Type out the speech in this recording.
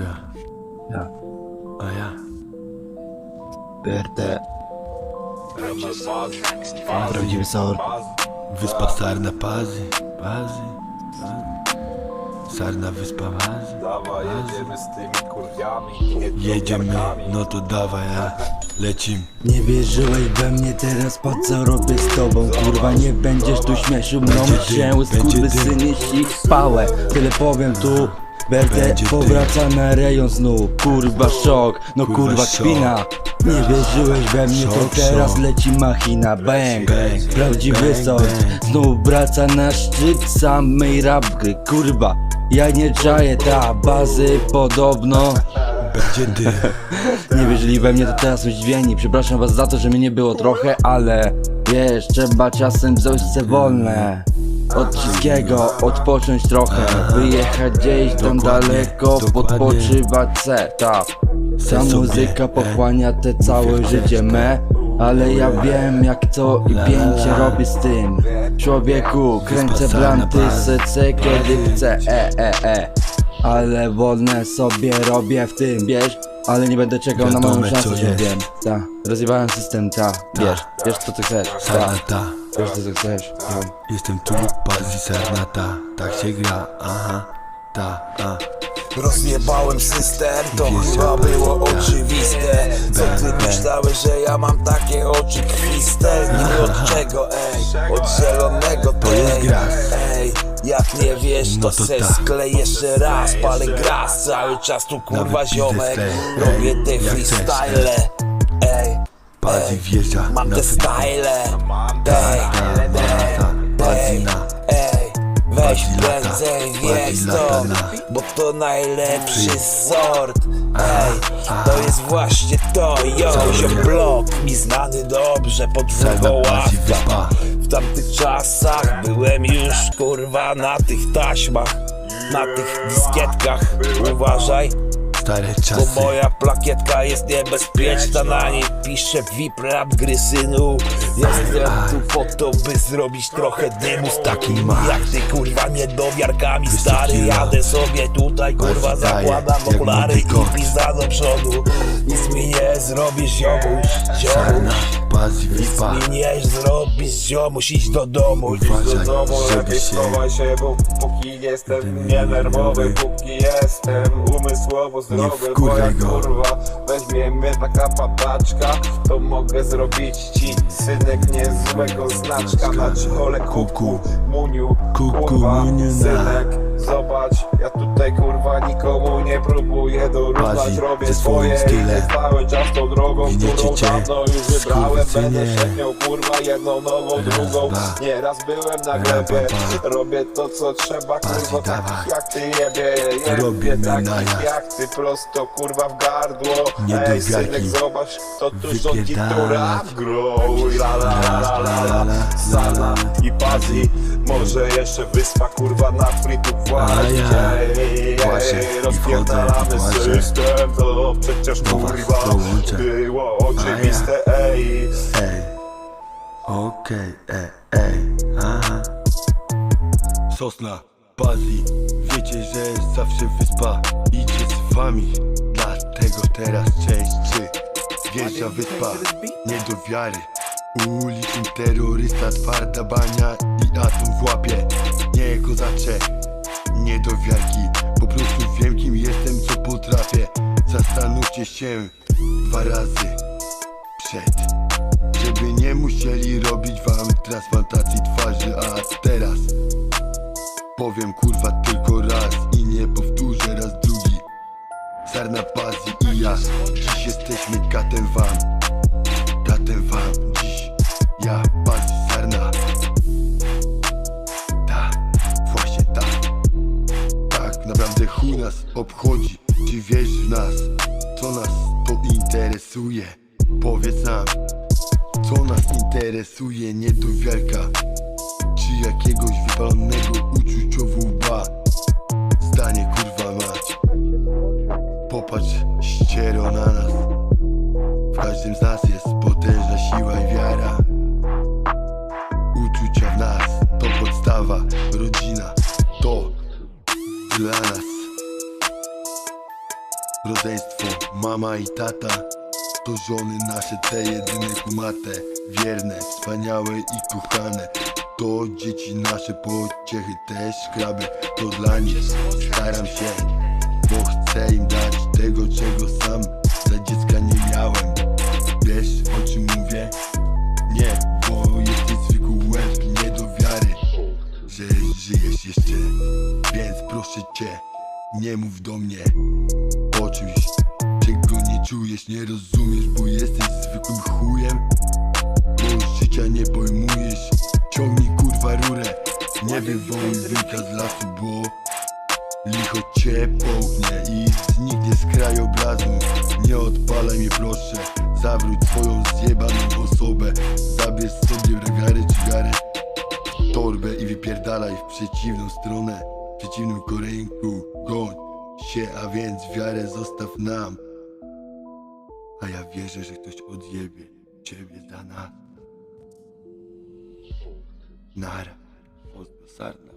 Ja. A ja? BRT. Prawdziwy sort. Wyspa Sarna Pazy. Pazy. Sarna Wyspa Pazy. Dawaj, jedziemy z tymi kurwiami i Jedziemy, no to dawaj, ja. Lecim. Nie wierzyłeś we mnie, teraz po co robię z tobą Kurwa nie będziesz tu śmieszył mną się dym, Skurwysynie si pałę Tyle powiem tu Będzie powraca na rejon znów. Kurwa szok, no Kurwa, kurwa kpina. Nie wierzyłeś we mnie, to teraz leci machina. Bang, prawdziwy bang. Znów wraca na szczyt samej rapgry Kurwa, ja nie czaję ta bazy podobno. Będzie dym. nie wierzyli we mnie, to teraz są zdziwieni. Przepraszam was za to, że mnie nie było trochę, ale Wiesz, trzeba czasem wziąć se wolne Od wszystkiego odpocząć trochę Wyjechać gdzieś tam daleko. Podpoczywać se, ta Ta sobie, muzyka e. pochłania te całe życie me ale ja wiem jak co i pięcie robię z tym. Człowieku, kręcę blanty, secę kiedy chcę, e, e, e. Ale wolne sobie robię w tym, wiesz Ale nie będę czekał na Wiadome, moją szansę, co że jest. wiem Ta, rozjebałem system, ta, wiesz, wiesz co ty chcesz, ta, Sarna ta. wiesz co ty chcesz, ta. Jestem tu, Pazy Sarna ta. Tak się gra, aha. Ta, a. Rozjebałem system, to Wiesz, chyba było oczywiste Co ty myślałeś, że ja mam takie oczy krwiste? Niby od czego, ej? Od zielonego, To jest tej gras. Ej, jak nie wiesz, to, No to se tak. sklej jeszcze raz Palę gras, cały czas tu kurwa ziomek. Robię Ej, te freestyle. Ej, Pazy wjeżdża mam te style. Ta, Ej, ta, ta, ta. Na. Ej, weź prędzej stąd na. Bo to najlepszy sort. Ej, to jest właśnie to. Yo, ziom blok mi znany dobrze Pod Sarna drugą Pazy ławka czasach. Byłem już kurwa na tych taśmach Na tych dyskietkach. Uważaj, Stare bo czasy. moja plakietka jest niebezpieczna. Na niej piszę VIP rap gry synu. Jestem tu po to by zrobić trochę dymu. Z takimi jak ty kurwa niedowiarkami Stary jadę sobie tutaj kurwa zakładam okulary i pizda do przodu. Nic mi nie zrobisz ziomuś, Sarna, ziomuś Pazy Nic mi nie zrobisz ziomuś, idź do domu Uważaj, do domu, żeby lepiej się- schowaj się, bo póki jestem Tym nie nerwowy, nerwowy. póki jestem umysłowo zdrowy, bo jak go. kurwa weźmie mnie taka padaczka, to mogę zrobić ci synek niezłego znaczka na czole kuku, muniu, Kuku, kurwa, muniu, na. synek, zobacz, ja tutaj kurwa nikomu nie próbuję dorównać, robię swoje stylem. i cały czas tą drogą, Gniecie którą cię, dawno już wybrałem, będę szedł kurwa jedną nową, Raz, drugą, dwa. Nieraz byłem na glebie. Robię to co trzeba, kurwa takich jak ty jebie Jebie najazd. jak ty prosto kurwa w gardło Ej synek zobacz, to tu rządzi tu Wypierdalać. rap grow La la la la la la la, Sana i Pazi Może jeszcze wyspa kurwa na free tu A ja ej, i wchodzę i włażę. system To przecież Do was kurwa dołączę. było oczywiste Ej Ej. Okej, ej, ej. Aha. Sosna, Pazi. Wiecie, że zawsze wyspa idzie z wami. Dlatego teraz część trzy. Wjeżdża wyspa, nie do wiary. Uliczny terrorysta, twarda bania się dwa razy przed żeby nie musieli robić wam transplantacji twarzy, a teraz powiem kurwa tylko raz i nie powtórzę raz drugi. Sarna Pazi i ja, dziś jesteśmy katem wam, katem wam dziś. Ja, Pazi, Sarna. Tak, właśnie tak. Tak, naprawdę chuj nas obchodzi, czy wiesz w nas, co nas to interesuje. Powiedz nam, co nas interesuje, niedowiarka Czy jakiegoś wypalonego uczuciowo łba Zdanie kurwa mać. Popatrz ściero na nas. W każdym z nas jest potężna siła i wiara. Uczucia w nas to podstawa Rodzina mama i tata. To żony nasze, te jedyne kumate Wierne, wspaniałe i kochane. To dzieci nasze pociechy też kraby To dla nich staram się Bo chcę im dać tego, czego sam Za dziecka nie miałem. Wiesz o czym mówię? Nie, bo jesteś zwykły łeb nie do wiary Że żyjesz jeszcze. Więc proszę cię Nie mów do mnie o czymś czujesz, nie rozumiesz Bo jesteś zwykłym chujem. Bo życia nie pojmujesz. Ciągnij kurwa rurę. Nie wywołuj wilka z lasu, bo Licho cię połknie i zniknie z krajobrazu Nie odpalaj mnie proszę. Zawróć swoją zjebaną osobę. Zabierz sobie regary czy garę Torbę i wypierdalaj w przeciwną stronę. W przeciwnym korynku Goń się, a więc wiarę zostaw nam A ja wierzę, że ktoś odjebie Ciebie za nas. Nara. Pozdro Sarna